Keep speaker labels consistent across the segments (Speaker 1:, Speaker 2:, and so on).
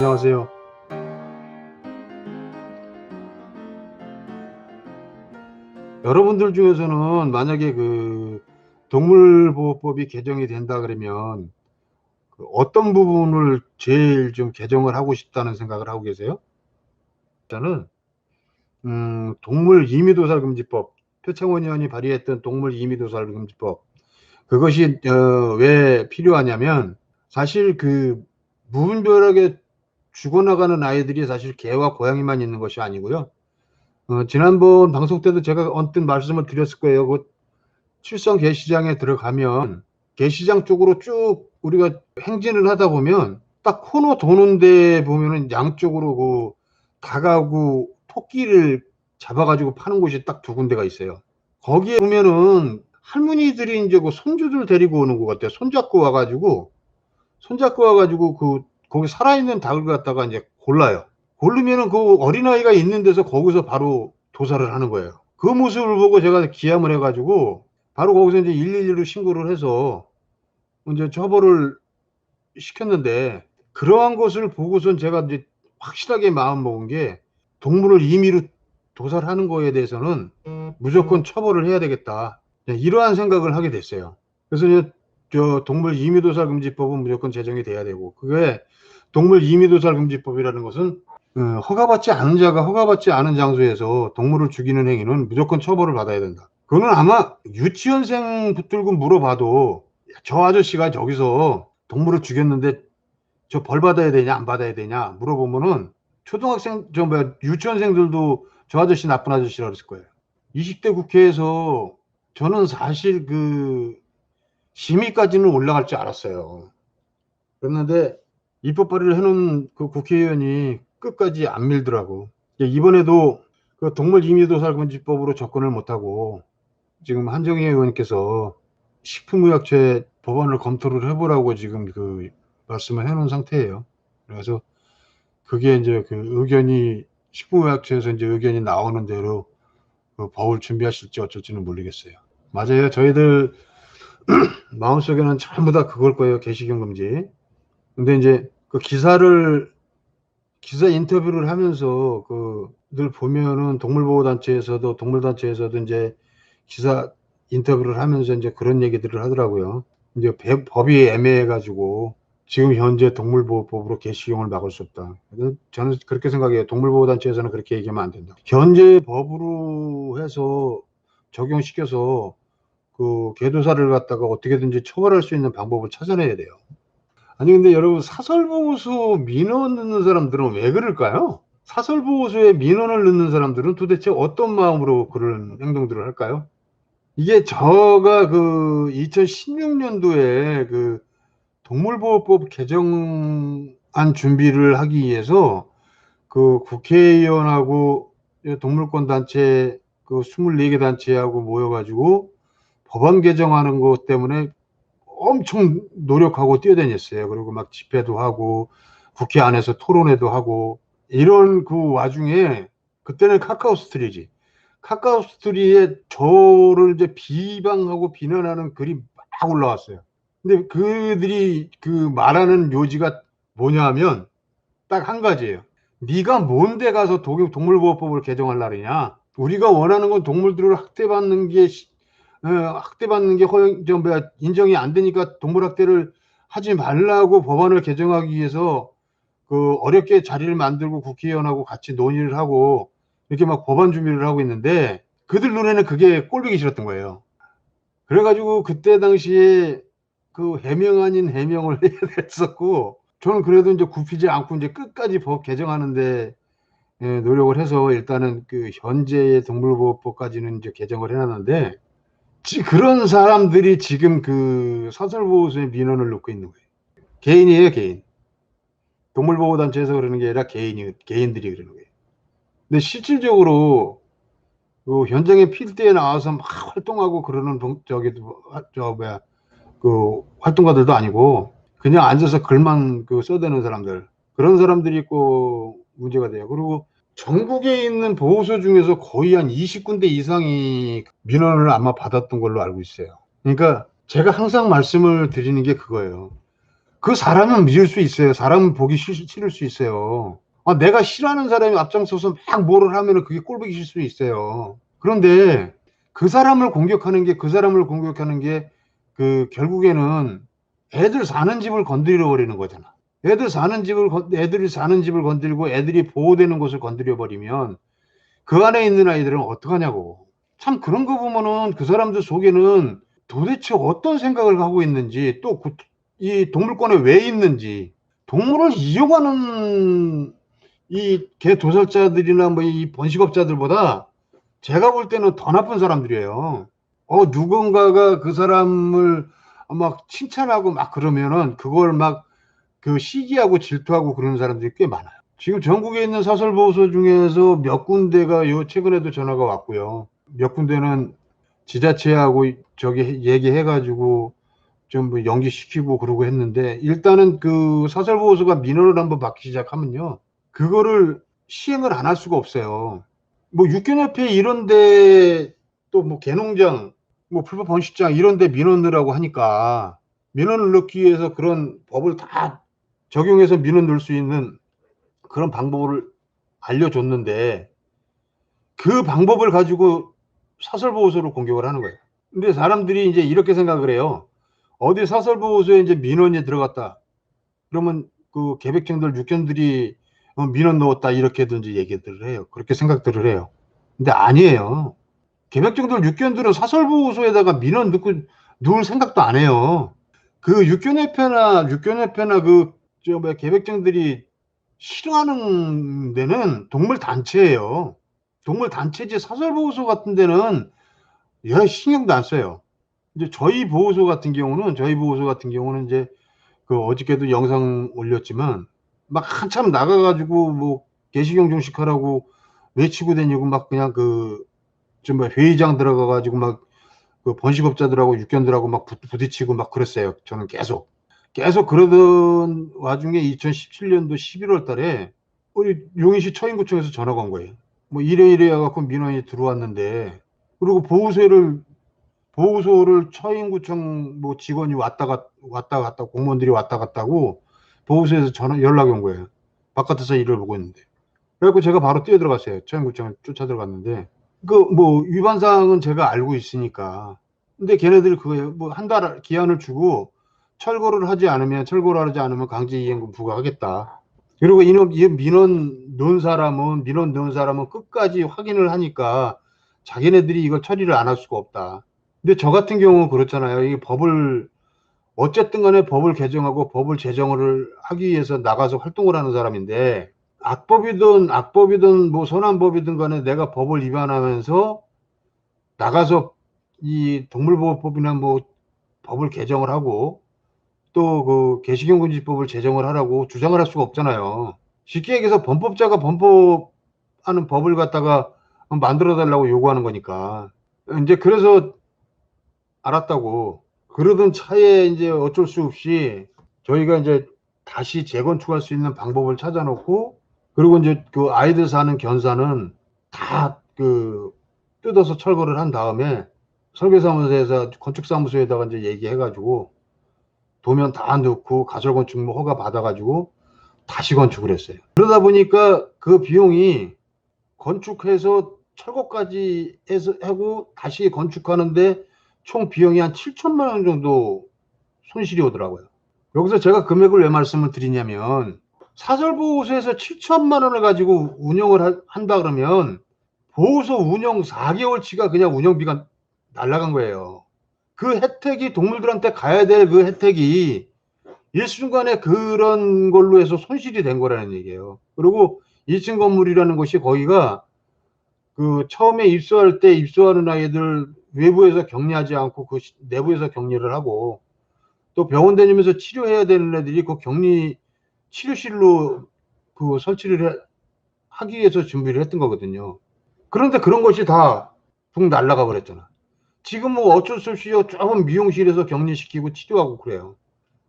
Speaker 1: 안녕하세요. 여러분들 중에서는 만약에 그 동물보호법이 개정이 된다 그러면 그 어떤 부분을 제일 좀 개정을 하고 싶다는 생각을 하고 계세요? 저는 음, 동물 임의도살 금지법 표창원 의원이 발의했던 동물 임의도살 금지법 그것이 어, 왜 필요하냐면 사실 그 무분별하게 죽어나가는 아이들이 사실 개와 고양이만 있는 것이 아니고요. 어, 지난번 방송 때도 제가 언뜻 말씀을 드렸을 거예요. 그 칠성 개시장에 들어가면 개시장 쪽으로 쭉 우리가 행진을 하다 보면 딱 코너 도는 데 보면은 양쪽으로 그 닭하고 토끼를 잡아가지고 파는 곳이 딱 두 군데가 있어요. 거기에 보면은 할머니들이 이제 그 손주들 데리고 오는 것 같아요. 손잡고 와가지고 손잡고 와가지고 그 거기 살아있는 닭을 갖다가 이제 골라요. 고르면은 그 어린아이가 있는 데서 거기서 바로 도살을 하는 거예요. 그 모습을 보고 제가 기함을 해가지고 바로 거기서 이제 112로 신고를 해서 이제 처벌을 시켰는데 그러한 것을 보고선 제가 이제 확실하게 마음 먹은 게 동물을 임의로 도살하는 거에 대해서는 무조건 처벌을 해야 되겠다. 네, 이러한 생각을 하게 됐어요. 그래서 이제 저 동물 임의도살 금지법은 무조건 제정이 돼야 되고 그게 동물 임의도살 금지법이라는 것은 어, 허가받지 않은 자가 허가받지 않은 장소에서 동물을 죽이는 행위는 무조건 처벌을 받아야 된다. 그거는 아마 유치원생 붙들고 물어봐도 저 아저씨가 저기서 동물을 죽였는데 저 벌 받아야 되냐 안 받아야 되냐 물어보면은 초등학생 저 뭐야 유치원생들도 저 아저씨 나쁜 아저씨라 그랬을 거예요. 20대 국회에서 저는 사실 그 심의까지는 올라갈 줄 알았어요. 그랬는데 입법 발의를 해놓은 그 국회의원이 끝까지 안 밀더라고. 이번에도 그 동물 임의도살금지법으로 접근을 못하고 지금 한정희 의원께서 식품의약처에 법안을 검토를 해보라고 지금 그 말씀을 해놓은 상태예요. 그래서 그게 이제 그 의견이 식품의약처에서 이제 의견이 나오는 대로 그 법을 준비하실지 어쩔지는 모르겠어요. 맞아요. 저희들 마음속에는 전부 다 그걸 거예요. 개식용 금지. 근데 이제 그 기사를 기사 인터뷰를 하면서 그 늘 보면은 동물보호단체에서도 동물단체에서도 이제 기사 인터뷰를 하면서 이제 그런 얘기들을 하더라고요. 이제 배- 법이 애매해가지고 지금 현재 동물보호법으로 개식용을 막을 수 없다. 저는 그렇게 생각해요. 동물보호단체에서는 그렇게 얘기하면 안 된다. 현재 법으로 해서 적용시켜서 그 개도사를 갖다가 어떻게든지 처벌할 수 있는 방법을 찾아내야 돼요. 아니 근데 여러분 사설보호소 민원 넣는 사람들은 왜 그럴까요? 사설보호소에 민원을 넣는 사람들은 도대체 어떤 마음으로 그런 행동들을 할까요? 이게 저가 그 2016년도에 그 동물보호법 개정안 준비를 하기 위해서 그 국회의원하고 동물권 단체 그 24개 단체하고 모여가지고 법안 개정하는 것 때문에 엄청 노력하고 뛰어다녔어요. 그리고 막 집회도 하고 국회 안에서 토론회도 하고 이런 그 와중에 그때는 카카오 스트리지. 카카오 스트리에 저를 이제 비방하고 비난하는 글이 막 올라왔어요. 근데 그들이 그 말하는 요지가 뭐냐면 딱 한 가지예요. 네가 뭔데 가서 동물보호법을 개정하려느냐? 우리가 원하는 건 동물들을 학대받는 게 학대받는 게 허용 저 뭐야 인정이 안 되니까 동물 학대를 하지 말라고 법안을 개정하기 위해서 그 어렵게 자리를 만들고 국회의원하고 같이 논의를 하고 이렇게 막 법안 준비를 하고 있는데 그들 눈에는 그게 꼴보기 싫었던 거예요. 그래가지고 그때 당시에 그 해명 아닌 해명을 해야 됐었고 저는 그래도 이제 굽히지 않고 이제 끝까지 법 개정하는데 예, 노력을 해서 일단은 그 현재의 동물보호법까지는 이제 개정을 해놨는데 지- 그런 사람들이 지금 그 사설보호소에 민원을 넣고 있는 거예요. 개인이에요, 개인. 동물보호단체에서 그러는 게 아니라 개인이, 개인들이 그러는 거예요. 근데 실질적으로 그 현장에 필드에 나와서 막 활동하고 그러는 동- 저기 저 뭐야 그 활동가들도 아니고 그냥 앉아서 글만 그 써대는 사람들 그런 사람들이 있고 문제가 돼요. 그리고 전국에 있는 보호소 중에서 거의 한 20군데 이상이 민원을 아마 받았던 걸로 알고 있어요. 그러니까 제가 항상 말씀을 드리는 게 그거예요. 그 사람은 믿을 수 있어요. 사람은 보기 싫, 싫을 수 있어요. 아, 내가 싫어하는 사람이 앞장서서 막 뭐를 하면은 그게 꼴보기 싫을 수 있어요. 그런데 그 사람을 공격하는 게 그 사람을 공격하는 게 그 결국에는 애들 사는 집을 건드려 버리는 거잖아. 애들 사는 집을 건- 애들이 사는 집을 건드리고 애들이 보호되는 곳을 건드려 버리면 그 안에 있는 아이들은 어떡하냐고. 참 그런 거 보면은 그 사람들 속에는 도대체 어떤 생각을 하고 있는지 또 이 동물권에 왜 있는지 동물을 이용하는 이 개 도살자들이나 뭐 이 번식업자들보다 제가 볼 때는 더 나쁜 사람들이에요. 어 누군가가 그 사람을 막 칭찬하고 막 그러면은 그걸 막 그 시기하고 질투하고 그러는 사람들이 꽤 많아요. 지금 전국에 있는 사설 보호소 중에서 몇 군데가 요 최근에도 전화가 왔고요. 몇 군데는 지자체하고 저기 얘기해가지고 좀 뭐 연기시키고 그러고 했는데 일단은 그 사설 보호소가 민원을 한번 받기 시작하면요. 그거를 시행을 안 할 수가 없어요. 뭐 육견협회 이런데 또 뭐 개농장, 뭐 불법 번식장 이런데 민원 넣으라고 하니까 민원을 넣기 위해서 그런 법을 다 적용해서 민원 넣을 수 있는 그런 방법을 알려줬는데 그 방법을 가지고 사설보호소를 공격을 하는 거예요. 근데 사람들이 이제 이렇게 생각을 해요. 어디 사설보호소에 이제 민원이 들어갔다. 그러면 그 개백정들 육견들이 어, 민원 넣었다 이렇게든지 얘기들을 해요. 그렇게 생각들을 해요. 근데 아니에요. 개백정들 육견들은 사설보호소에다가 민원 넣고 누울 생각도 안 해요. 그 육견협회나 육견협회나 그 저 뭐야 개백정들이 싫어하는 데는 동물 단체예요. 동물 단체지 사설 보호소 같은 데는 야 신경도 안 써요. 이제 저희 보호소 같은 경우는 저희 보호소 같은 경우는 이제 그 어저께도 영상 올렸지만 막 한참 나가가지고 뭐 개식용 종식하라고 외치고 다니고 막 그냥 그좀 회의장 들어가가지고 막 그 번식업자들하고 육견들하고 막 부- 부딪히고 막 그랬어요. 저는 계속 계속 그러던 와중에 2017년도 11월 달에 우리 용인시 처인구청에서 전화가 온 거예요. 뭐 이래 이래 해갖고 민원이 들어왔는데 그리고 보호소를 보호소를 처인구청 뭐 직원이 왔다 갔 왔다 갔다 공무원들이 왔다 갔다고 보호소에서 전화 연락이 온 거예요. 바깥에서 일을 보고 있는데. 그래갖고 제가 바로 뛰어 들어갔어요. 처인구청에 쫓아 들어갔는데 그 뭐 위반 사항은 제가 알고 있으니까. 근데 걔네들 그거 뭐 한 달 기한을 주고 철거를 하지 않으면 철거를 하지 않으면 강제이행금 부과하겠다. 그리고 이 민원 넣은 사람은 민원 넣은 사람은 끝까지 확인을 하니까 자기네들이 이걸 처리를 안 할 수가 없다. 근데 저 같은 경우는 그렇잖아요. 이 법을 어쨌든 간에 법을 개정하고 법을 제정을 하기 위해서 나가서 활동을 하는 사람인데 악법이든 악법이든 뭐 선한법이든 간에 내가 법을 위반하면서 나가서 이 동물보호법이나 뭐 법을 개정을 하고 또 그 개식용 금지법을 제정을 하라고 주장을 할 수가 없잖아요. 쉽게 얘기해서 범법자가 범법하는 법을 갖다가 만들어 달라고 요구하는 거니까. 이제 그래서 알았다고 그러던 차에 이제 어쩔 수 없이 저희가 이제 다시 재건축할 수 있는 방법을 찾아놓고 그리고 이제 그 아이들 사는 견사는 다 그 뜯어서 철거를 한 다음에 설계사무소에서 건축사무소에다가 이제 얘기해가지고 도면 다 넣고 가설 건축 뭐 허가 받아가지고 다시 건축을 했어요. 그러다 보니까 그 비용이 건축해서 철거까지 해서 하고 다시 건축하는데 총 비용이 한 7천만 원 정도 손실이 오더라고요. 여기서 제가 금액을 왜 말씀을 드리냐면 사설 보호소에서 7천만 원을 가지고 운영을 하- 한다 그러면 보호소 운영 4개월치가 그냥 운영비가 날라간 거예요. 그 혜택이 동물들한테 가야 될 그 혜택이 일순간에 그런 걸로 해서 손실이 된 거라는 얘기예요. 그리고 1층 건물이라는 것이 거기가 그 처음에 입소할 때 입소하는 아이들 외부에서 격리하지 않고 그 시- 내부에서 격리를 하고 또 병원 다니면서 치료해야 되는 애들이 그 격리 치료실로 그 설치를 해- 하기 위해서 준비를 했던 거거든요. 그런데 그런 것이 다붕 날아가 버렸잖아. 지금 뭐 어쩔 수 없이 조금 미용실에서 격리시키고 치료하고 그래요.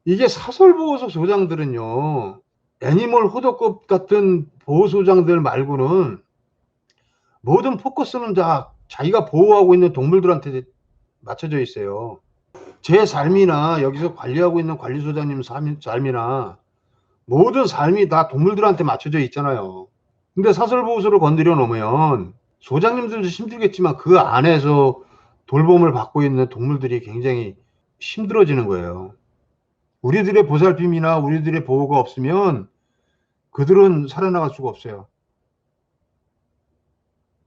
Speaker 1: 이게 사설보호소 소장들은요, 애니멀 호덕급 같은 보호소장들 말고는 모든 포커스는 다 자기가 보호하고 있는 동물들한테 맞춰져 있어요. 제 삶이나 여기서 관리하고 있는 관리소장님 삶, 삶이나 모든 삶이 다 동물들한테 맞춰져 있잖아요. 근데 사설보호소를 건드려 놓으면 소장님들도 힘들겠지만 그 안에서 돌봄을 받고 있는 동물들이 굉장히 힘들어지는 거예요. 우리들의 보살핌이나 우리들의 보호가 없으면 그들은 살아나갈 수가 없어요.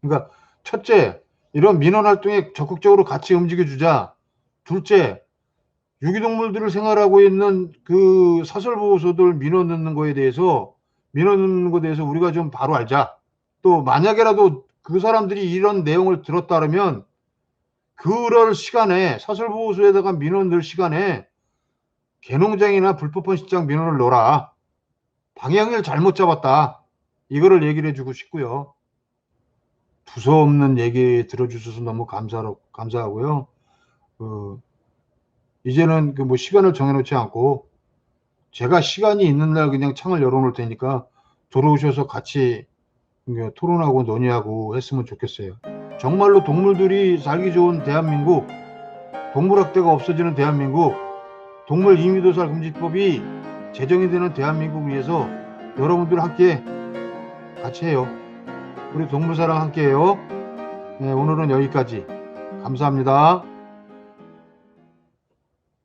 Speaker 1: 그러니까 첫째, 이런 민원 활동에 적극적으로 같이 움직여 주자. 둘째, 유기동물들을 생활하고 있는 그 사설 보호소들 민원 넣는 거에 대해서 민원 넣는 거에 대해서 우리가 좀 바로 알자. 또 만약에라도 그 사람들이 이런 내용을 들었다 그러면 그럴 시간에 사설보호소에다가 민원 넣을 시간에 개농장이나 불법헌 시장 민원을 넣어라. 방향을 잘못 잡았다. 이거를 얘기를 해주고 싶고요. 두서없는 얘기 들어주셔서 너무 감사, 감사하고요. 그, 이제는 그 뭐 시간을 정해놓지 않고 제가 시간이 있는 날 그냥 창을 열어놓을 테니까 들어오셔서 같이 이게 토론하고 논의하고 했으면 좋겠어요. 정말로 동물들이 살기 좋은 대한민국, 동물학대가 없어지는 대한민국, 동물 임의도살 금지법이 제정이 되는 대한민국을 위해서 여러분들 함께 같이 해요. 우리 동물사랑 함께 해요. 네, 오늘은 여기까지. 감사합니다.